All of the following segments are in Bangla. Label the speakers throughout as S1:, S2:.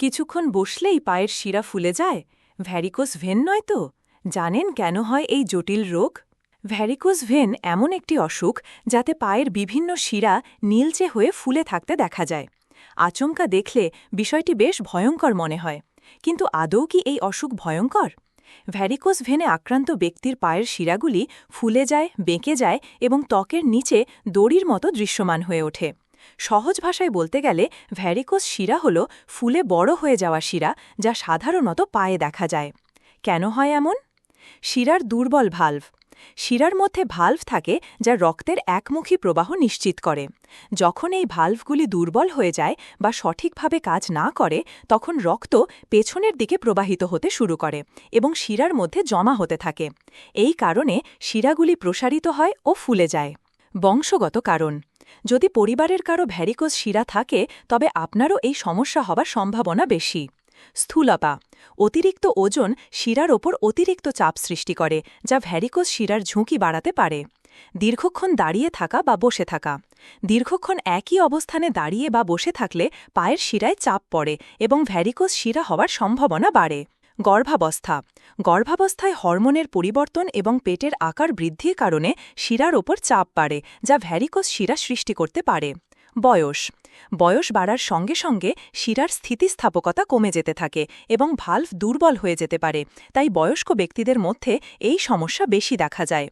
S1: কিছুক্ষণ বসলেই পায়ের শিরা ফুলে যায়। ভ্যারিকোস ভেন নয় তো? জানেন কেন হয় এই জটিল রোগ? ভ্যারিকোস ভেন এমন একটি অসুখ যাতে পায়ের বিভিন্ন শিরা নীলচে হয়ে ফুলে থাকতে দেখা যায়। আচমকা দেখলে বিষয়টি বেশ ভয়ঙ্কর মনে হয়। কিন্তু আদৌ কি এই অসুখ ভয়ঙ্কর? ভ্যারিকোস ভেনে আক্রান্ত ব্যক্তির পায়ের শিরাগুলি ফুলে যায়, বেঁকে যায় এবং ত্বকের নিচে দড়ির মতো দৃশ্যমান হয়ে ওঠে। সহজ ভাষায় বলতে গেলে ভ্যারিকোস শিরা হল ফুলে বড় হয়ে যাওয়া শিরা যা সাধারণত পায়ে দেখা যায়। কেন হয় এমন? শিরার দুর্বল ভাল্ভ শিরার মধ্যে ভাল্ভ থাকে যা রক্তের একমুখী প্রবাহ নিশ্চিত করে। যখন এই ভাল্ভগুলি দুর্বল হয়ে যায় বা সঠিকভাবে কাজ না করে, তখন রক্ত পেছনের দিকে প্রবাহিত হতে শুরু করে এবং শিরার মধ্যে জমা হতে থাকে। এই কারণে শিরাগুলি প্রসারিত হয় ও ফুলে যায়। বংশগত কারণ। যদি পরিবারের কারও ভ্যারিকোস শিরা থাকে, তবে আপনারও এই সমস্যা হবার সম্ভাবনা বেশি। স্থূলতা, অতিরিক্ত ওজন শিরার ওপর অতিরিক্ত চাপ সৃষ্টি করে, যা ভ্যারিকোস শিরার ঝুঁকি বাড়াতে পারে। দীর্ঘক্ষণ দাঁড়িয়ে থাকা বা বসে থাকা, দীর্ঘক্ষণ একই অবস্থানে দাঁড়িয়ে বা বসে থাকলে পায়ের শিরায় চাপ পড়ে এবং ভ্যারিকোস শিরা হওয়ার সম্ভাবনা বাড়ে। গর্ভাবস্থা। গর্ভাবস্থায় হরমোনের পরিবর্তন এবং পেটের আকার বৃদ্ধির কারণে শিরার ওপর চাপ বাড়ে, যা ভ্যারিকোস শিরা সৃষ্টি করতে পারে। বয়স। বয়স বাড়ার সঙ্গে সঙ্গে শিরার স্থিতিস্থাপকতা কমে যেতে থাকে এবং ভাল্ভ দুর্বল হয়ে যেতে পারে, তাই বয়স্ক ব্যক্তিদের মধ্যে এই সমস্যা বেশি দেখা যায়।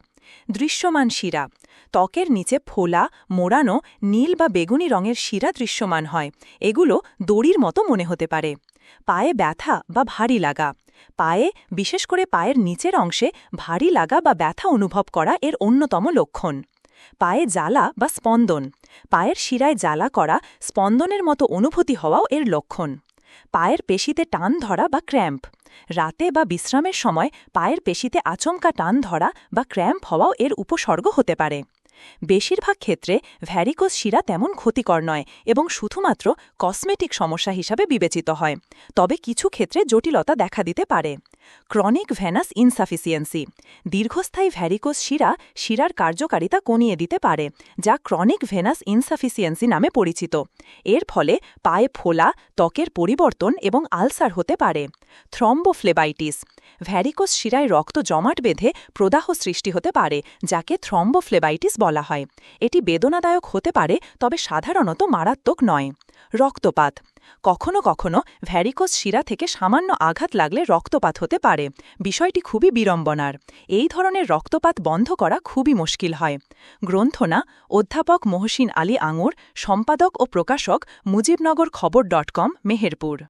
S1: দৃশ্যমান শিরা। ত্বকের নিচে ফোলা, মোড়ানো, নীল বা বেগুনি রঙের শিরা দৃশ্যমান হয়। এগুলো দড়ির মতো মনে হতে পারে। পায়ে ব্যথা বা ভারী লাগা। পায়ে, বিশেষ করে পায়ের নিচের অংশে ভারী লাগা বা ব্যথা অনুভব করা এর অন্যতম লক্ষণ। পায়ে জ্বালা বা স্পন্দন। পায়ের শিরায় জ্বালা করা স্পন্দনের মতো অনুভূতি হওয়াও এর লক্ষণ। পায়ের পেশিতে টান ধরা বা ক্র্যাম্প। রাতে বা বিশ্রামের সময় পায়ের পেশিতে আচমকা টান ধরা বা ক্র্যাম্প হওয়াও এর উপসর্গ হতে পারে। বেশিরভাগ ক্ষেত্রে ভ্যারিকোস শিরা তেমন ক্ষতিকর নয় এবং শুধুমাত্র কসমেটিক সমস্যা হিসাবে বিবেচিত হয়। তবে কিছু ক্ষেত্রে জটিলতা দেখা দিতে পারে। Chronic venous insufficiency. দীর্ঘস্থায়ী ভ্যারিকোস শিরা শিরার কার্যকারিতা কমিয়ে দিতে পারে, যা ক্রনিক ভেনাস ইনসাফিসিয়েন্সি নামে পরিচিত। এর ফলে পায়ে ফোলা, ত্বকের পরিবর্তন এবং আলসার হতে পারে। থ্রম্বোফ্লেবাইটিস। ভ্যারিকোস শিরায় রক্ত জমাট বেঁধে প্রদাহ সৃষ্টি হতে পারে, যাকে থ্রম্বোফ্লেবাইটিস বলা হয়। এটি বেদনাদায়ক হতে পারে, তবে সাধারণত মারাত্মক নয়। রক্তপাত। কখনো কখনো ভ্যারিকোস শিরা থেকে সামান্য আঘাত লাগলে রক্তপাত হতে পারে। বিষয়টি খুবই বিড়ম্বনার। এই ধরনের রক্তপাত বন্ধ করা খুবই মুশকিল হয়। গ্রন্থনা, অধ্যাপক মহসিন আলী আঙুর, সম্পাদক ও প্রকাশক মুজিবনগর খবর ডট কম, মেহেরপুর।